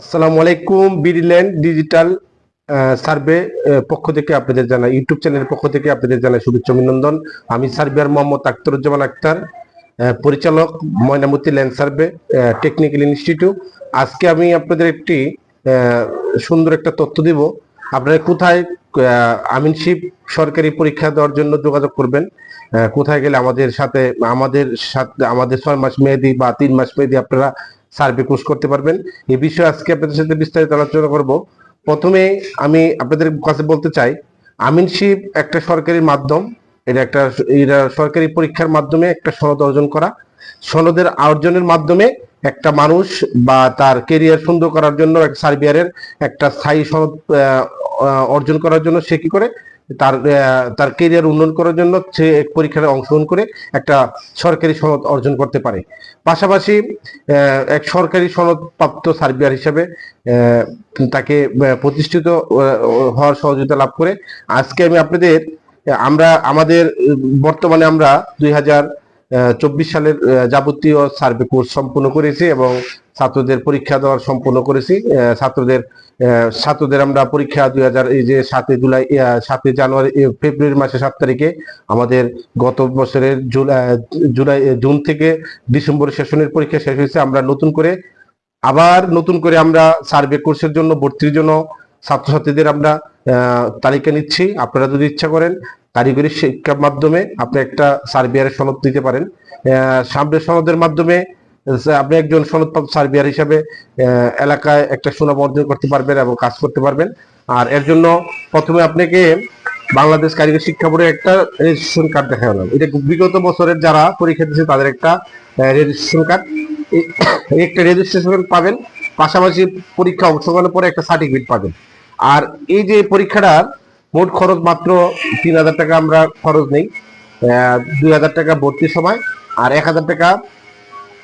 আসসালামু আলাইকুম, বিডিল্যান্ড digital survey পক্ষ থেকে আপনাদের জানাই, ইউটিউব চ্যানেলের পক্ষ থেকে আপনাদের জানাই শুভেচ্ছা, অভিনন্দন। আমি সার্ভেয়ার মোহাম্মদ আখতারুজ্জামান আক্তার পরিচালক Mainamati land survey technical institute. আজকে আমি আপনাদের একটি সুন্দর একটা তথ্য দিব। আপনারা কোথায় আমিনশিপ সরকারি পরীক্ষা দেওয়ার জন্য যোগাযোগ করবেন? কোথায় গেলে আমাদের সাথে আমাদের সাথে, আমাদের ছয় মাস মেয়াদি বা তিন মাস মেয়াদি আপনারা সার্ভে কোর্স করতে পারবেন। এই বিষয়ে আজকে আপনাদের সাথে বিস্তারিত আলোচনা করব। প্রথমে আমি আপনাদের কাছে বলতে চাই আমিনশিপ একটা সরকারি মাধ্যম। এটা একটা এটা সরকারি পরীক্ষার মাধ্যমে একটা সনদ অর্জন করা। সনদের অর্জনের মাধ্যমে একটা মানুষ বা তার কেরিয়ার সুন্দর করার জন্য, এক সার্বিয়ারের একটা স্থায়ী সনদ অর্জন করার জন্য সে কি করে? তার তার কেরিয়ার উন্নয়ন করার জন্য সে এক পরীক্ষায় অংশগ্রহণ করে একটা সরকারি সনদ অর্জন করতে পারে। পাশাপাশি এক সরকারি সনদ প্রাপ্ত সার্বিয়ার হিসাবে তাকে প্রতিষ্ঠিত হওয়ার সহযোগিতা লাভ করে। আজকে আমি আপনাদের, আমরা, আমাদের, বর্তমানে আমরা দুই হাজার চব্বিশ সালের যাবতীয় সার্ভে কোর্স সম্পূর্ণ করেছি এবং ছাত্রদের পরীক্ষা দেওয়ার সম্পূর্ণ করেছি। ছাত্রদের ছাত্রদের আমরা পরীক্ষা দুই হাজার এই যে সাতই জুলাই সাতই জানুয়ারি ফেব্রুয়ারি মাসের সাত তারিখে আমাদের গত বছরের জুলাই জুলাই জুন থেকে ডিসেম্বর সেশনের পরীক্ষা শেষ হয়েছে। আমরা নতুন করে, আবার নতুন করে আমরা সার্ভে কোর্সের জন্য, ভর্তির জন্য ছাত্রছাত্রীদের আমরা তালিকা নিচ্ছি। আপনারা যদি ইচ্ছা করেন কারিগরি শিক্ষার মাধ্যমে আপনি একটা সার্বিয়ারের সনদ দিতে পারেন। আহ, সামনে সনদের মাধ্যমে আপনি একজন সনদপ্রাপ্ত সার্বিয়ার হিসাবে এলাকায় একটা সুনাম অর্জন করতে পারবেন এবং কাজ করতে পারবেন। আর এর জন্য প্রথমে আপনাকে বাংলাদেশ কারিগরি শিক্ষা বোর্ডের একটা রেজিস্ট্রেশন কার্ড দেখা গেল এটা বিগত বছরের যারা পরীক্ষা দিচ্ছে তাদের একটা রেজিস্ট্রেশন কার্ড একটা রেজিস্ট্রেশন পাবেন পাশাপাশি পরীক্ষা অংশগ্রহণের পরে একটা সার্টিফিকেট পাবেন। আর এই যে পরীক্ষাটার মোট খরচ মাত্র তিন হাজার টাকা আমরা খরচ নেই দুই হাজার টাকা ভর্তির সময়, আর এক হাজার টাকা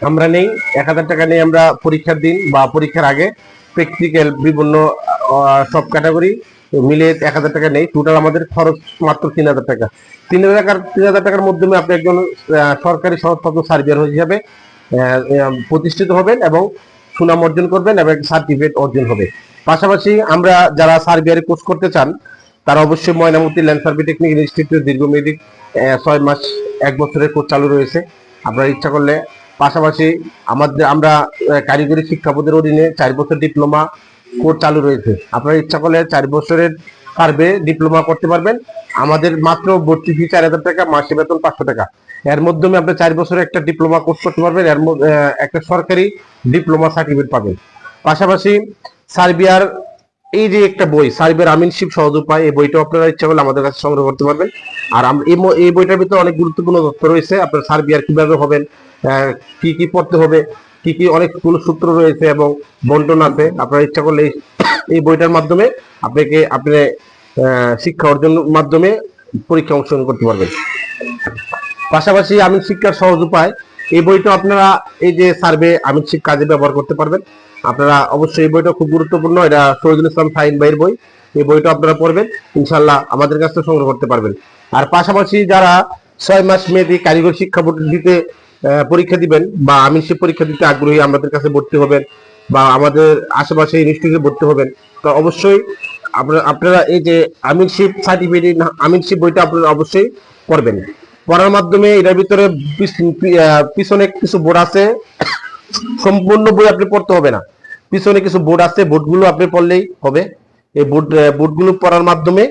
আমরা নেই। এক হাজার টাকা নেই আমরা পরীক্ষার দিন বা পরীক্ষার আগে প্র্যাকটিক্যাল বিভিন্ন সব ক্যাটাগরি মিলে এক হাজার টাকা নেই। টোটাল আমাদের খরচ মাত্র তিন হাজার টাকা। তিন হাজার টাকার, তিন হাজার টাকার মাধ্যমে আপনি একজন সরকারি সনদপ্রাপ্ত সার্ভিয়ার হিসাবে প্রতিষ্ঠিত হবেন এবং সুনাম অর্জন করবেন এবং সার্টিফিকেট অর্জন হবে। পাশাপাশি আমরা যারা সার্ভিয়ারে কোর্স করতে চান তারা অবশ্যই Mainamati land survey technic institute দীর্ঘমেয়াদী ছয় মাস, এক বছরের কোর্স চালু রয়েছে। আপনারা ইচ্ছা করলে পাশাপাশি আমাদের, আমরা কারিগরি শিক্ষা বোর্ডের অধীনে চার বছর ডিপ্লোমা কোর্স চালু রয়েছে। আপনারা ইচ্ছা করলে চার বছরের সার্ভে ডিপ্লোমা করতে পারবেন। আমাদের মাত্র ভর্তি ফি চার হাজার টাকা মাসে বেতন পাঁচশো টাকা। এর মাধ্যমে আপনি চার বছরের একটা ডিপ্লোমা কোর্স করতে পারবেন। এর একটা সরকারি ডিপ্লোমা সার্টিফিকেট পাবেন। পাশাপাশি সার্বিয়ার এই যে একটা বই, সার্বিয়ার আমিনশিপ সহজ উপায় এই বইটা আপনারা ইচ্ছা করলে আমাদের কাছে সংগ্রহ করতে পারবেন। আর এই বইটার ভিতরে অনেক গুরুত্বপূর্ণ তথ্য রয়েছে। আপনার সার্বিয়ার কীভাবে হবেন কি কি পড়তে হবে, কি কি অনেকগুলো সূত্র রয়েছে এবং বন্টন আছে। আপনারা ইচ্ছা করলে এই- বইটার মাধ্যমে আপনাকে আপনি শিক্ষা অর্জনের মাধ্যমে পরীক্ষা অংশগ্রহণ করতে পারবেন। পাশাপাশি আমিন শিক্ষার সহজ উপায় এই বইটা আপনারা এই যে সার্ভে শিখ কাজে ব্যবহার করতে পারবেন। আপনারা অবশ্যই এই বইটা খুব গুরুত্বপূর্ণ। এটা শহীদুল ইসলাম ফাইন ভাইয়ের বই। এই বইটা আপনারা পড়বেন। ইনশাল্লাহ আমাদের কাছ থেকে সংগ্রহ করতে পারবেন। আর পাশাপাশি যারা ছয় মাস মেয়াদী কারিগরি শিক্ষা দিতে পরীক্ষা দিবেন বা আমিন শিখ পরীক্ষা দিতে আগ্রহী, আমাদের কাছে ভর্তি হবেন বা আমাদের আশেপাশে ইনস্টিটিউটে ভর্তি হবেন, তো অবশ্যই আপনারা এই যে আমিনশিপ সার্টিফিকেট আমিনশিপ বইটা আপনারা অবশ্যই পড়বেন। পড়ার মাধ্যমে এটার ভিতরে পিছনে কিছু বোর্ড আছে। সম্পূর্ণ বই আপনি পড়তে হবে না। পিছনে কিছু বোর্ড আছে, বোর্ডগুলো আপনি পড়লেই হবে। এই বোর্ড বোর্ডগুলো পড়ার মাধ্যমে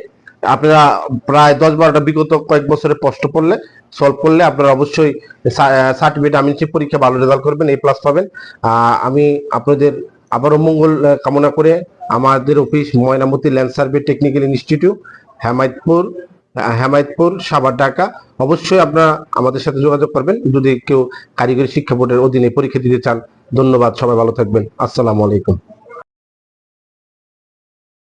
আপনারা প্রায় দশ বারোটা বিগত কয়েক বছরের প্রশ্ন পড়লে সলভ করলে আপনারা অবশ্যই সার্টিফিকেট আমিনশিপ পরীক্ষা ভালো রেজাল্ট করবেন এই প্লাস পাবেন। আমি আপনাদের আবারও মঙ্গল কামনা করে আমাদের office Mainamati land survey technical institute Hemayetpur. Hemayetpur Savar Dhaka. অবশ্যই আপনারা আমাদের সাথে যোগাযোগ করবেন। যদি কেউ কারিগরি শিক্ষা বোর্ডের অধীনে পরীক্ষা দিতে চান, ধন্যবাদ। সবাই ভালো থাকবেন। আসসালামু আলাইকুম।